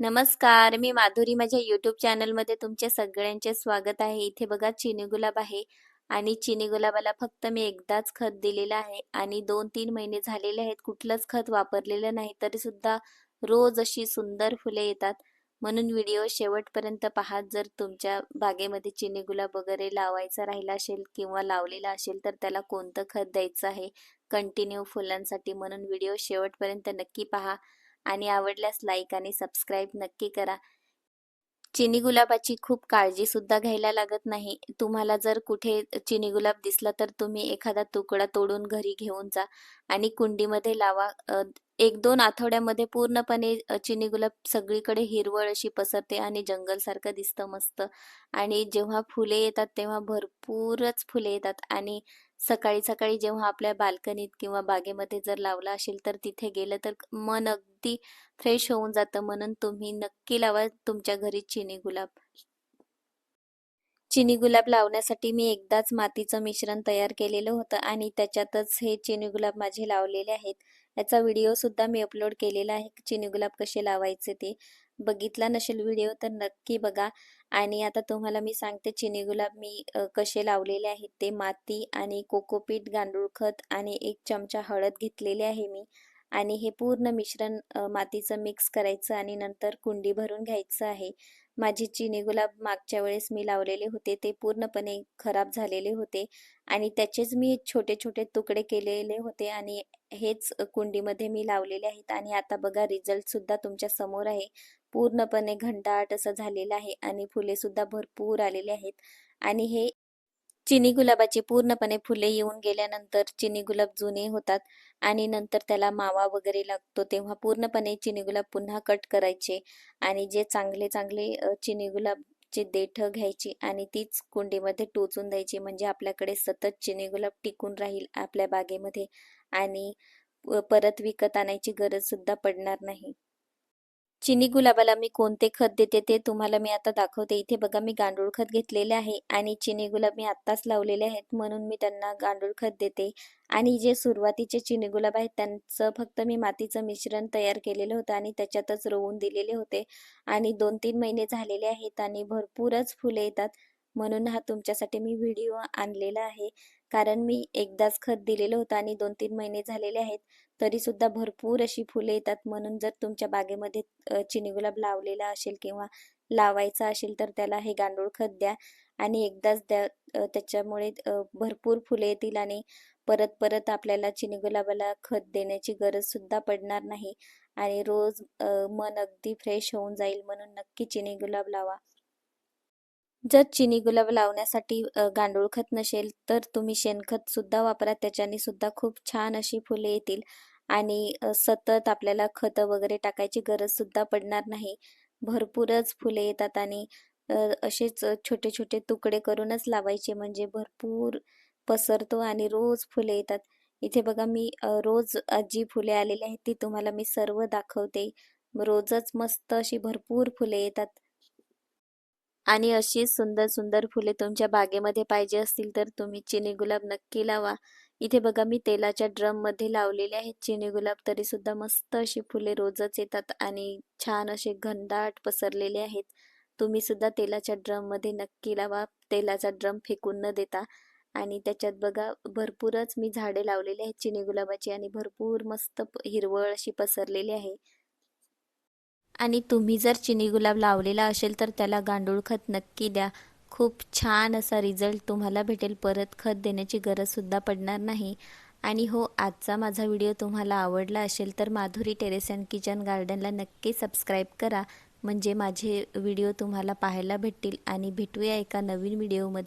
नमस्कार, मी माधुरी माझ्या यूट्यूब चॅनलमध्ये तुमच्या सगळ्यांचे स्वागत आहे. इथे बघा चिनी गुलाब आहे आणि चिनी गुलाबाला फक्त मी एकदाच खत दिलेलं आहे आणि 2-3 महिने झालेले आहेत. कुठलंच खत वापरलेलं नाही, तरीसुद्धा रोज अशी सुंदर फुले येतात. म्हणून व्हिडिओ शेवटपर्यंत पाहत जर तुमच्या बागेमध्ये चिनी गुलाब वगैरे लावायचा राहिला असेल किंवा लावलेला असेल, तर त्याला कोणतं खत द्यायचं आहे कंटिन्यू फुलांसाठी, म्हणून व्हिडिओ शेवटपर्यंत नक्की पहा. आणि आवडल्यास लाईक आणि सबस्क्राईब नक्की करा. चिनी गुलाबाची खूप काळजी सुद्धा घ्यायला लागत नाही. तुम्हाला जर कुठे चिनी गुलाब दिसला तर तुम्ही एखादा तुकडा तोडून घरी घेऊन जा आणि कुंडीमध्ये लावा. एक दोन आठवड्यामध्ये पूर्णपणे चिनी गुलाब सगळीकडे हिरवळ अशी पसरते आणि जंगलसारखं दिसतं मस्त. आणि जेव्हा फुले येतात तेव्हा भरपूरच फुले येतात आणि सकाळी-सकाळी जेव्हा आपल्या बाल्कनीत किंवा बागेमध्ये जर लावला असेल, तर तिथे गेलं तर मन अगदी फ्रेश होऊन जातं. म्हणून तुम्ही नक्की लावा तुमच्या घरी चिनी गुलाब. चिनी गुलाब लावण्यासाठी मी एकदाच मातीचं मिश्रण तयार केलेलं होतं आणि त्याच्यातच हे चिनी गुलाब माझे लावलेले आहेत. याचा व्हिडिओसुद्धा मी अपलोड केलेला आहे, चिनी गुलाब कसे लावायचे ते. बघितला नसेल व्हिडिओ तर नक्की बघा. आणि आता तुम्हाला मी सांगते चिनी गुलाब मी कसे लावलेले आहेत ते. माती आणि कोकोपीट, गांडूळ खत आणि एक चमचा हळद घेतलेली आहे मी. आणि हे पूर्ण मिश्रण मातीचं मिक्स करायचं आणि नंतर कुंडी भरून घ्यायचं आहे. माझे चिनी गुलाब मागच्या वेळेस मी लावलेले होते ते पूर्णपणे खराब झालेले होते आणि त्याचेच मी छोटे-छोटे तुकडे केलेले होते आणि हेच कुंडीमध्ये मी लावलेले आहेत आणि आता बघा रिझल्टसुद्धा तुमच्यासमोर आहे. पूर्णपणे घंटाट असं झालेलं आहे आणि फुलेसुद्धा भरपूर आलेले आहेत आणि हे चिनी गुलाबाची पूर्णपणे फुले येऊन गेल्यानंतर चिनी गुलाब जुने होतात आणि नंतर त्याला मावा वगैरे लागतो, तेव्हा पूर्णपणे चिनी गुलाब पुन्हा कट करायचे आणि जे चांगले-चांगले चिनी गुलाबचे देठं घ्यायची आणि तीच कुंडीमध्ये टोचून द्यायची. म्हणजे आपल्याकडे सतत चिनी गुलाब टिकून राहील आपल्या बागेमध्ये आणि परत विकत आणायची गरजसुद्धा पडणार नाही. चिनी गुलाबाला मी कोणते खत देते ते तुम्हाला मी आता दाखवते. इथे बघा मी गांडूळ खत घेतलेले आहे आणि चिनी गुलाब मी आत्ताच लावलेले आहेत म्हणून मी त्यांना गांडूळ खत देते. आणि जे सुरुवातीचे चिनी गुलाब आहेत त्यांचं फक्त मी मातीचं मिश्रण तयार केलेलं होतं आणि त्याच्यातच रोवून दिलेले होते आणि 2-3 महिने झालेले आहेत आणि भरपूरच फुले येतात. म्हणून हा तुमच्यासाठी मी व्हिडिओ आणलेला आहे. कारण मी एकदाच खत दिलेलं होतं आणि 2-3 महिने झालेले आहेत, तरीसुद्धा भरपूर अशी फुले येतात. म्हणून जर तुमच्या बागेमध्ये चिनी गुलाब लावलेला असेल किंवा लावायचा असेल, तर त्याला हे गांडूळ खत द्या आणि एकदाच द्या. त्याच्यामुळे भरपूर फुले येतील आणि परत-परत आपल्याला चिनी गुलाबाला खत देण्याची गरजसुद्धा पडणार नाही आणि रोज मन अगदी फ्रेश होऊन जाईल. म्हणून नक्की चिनी गुलाब लावा. जर चिनी गुलाब लावण्यासाठी गांडूळ खत नसेल, तर तुम्ही शेणखत सुद्धा वापरा. त्याच्याने सुद्धा खूप छान अशी फुले येतील आणि सतत आपल्याला खतं वगैरे टाकायची गरजसुद्धा पडणार नाही. भरपूरच फुले येतात आणि असेच छोटे-छोटे तुकडे करूनच लावायचे म्हणजे भरपूर पसरतो आणि रोज फुले येतात. इथे बघा मी रोज जी फुले आलेली आहेत ती तुम्हाला मी सर्व दाखवते. रोजच मस्त अशी भरपूर फुले येतात. आणि अशीच सुंदर-सुंदर फुले तुमच्या बागेमध्ये पाहिजे असतील तर तुम्ही चिनी गुलाब नक्की लावा. इथे बघा मी तेलाच्या ड्रममध्ये लावलेले आहेत चिनी गुलाब, तरीसुद्धा मस्त अशी फुले रोजच येतात आणि छान असे घनदाट पसरलेले आहेत. तुम्ही सुद्धा तेलाच्या ड्रममध्ये नक्की लावा. तेलाचा ड्रम फेकून न देता आणि त्याच्यात बघा भरपूरच मी झाडे लावलेली आहेत चिनी गुलाबाची आणि भरपूर मस्त हिरवळ अशी पसरलेली आहे. आणि तुम्ही जर चिनी गुलाब लावलेला असेल तर त्याला गांडूळ खत नक्की द्या. खूप छान असा रिझल्ट तुम्हाला भेटेल. परत खत देण्याची गरजसुद्धा पडणार नाही. आणि हो, आजचा माझा व्हिडिओ तुम्हाला आवडला असेल तर माधुरी टेरेस अँड किचन गार्डनला नक्की सबस्क्राईब करा. म्हणजे माझे व्हिडिओ तुम्हाला पाहायला भेटतील आणि भेटूया एका नवीन व्हिडिओमध्ये.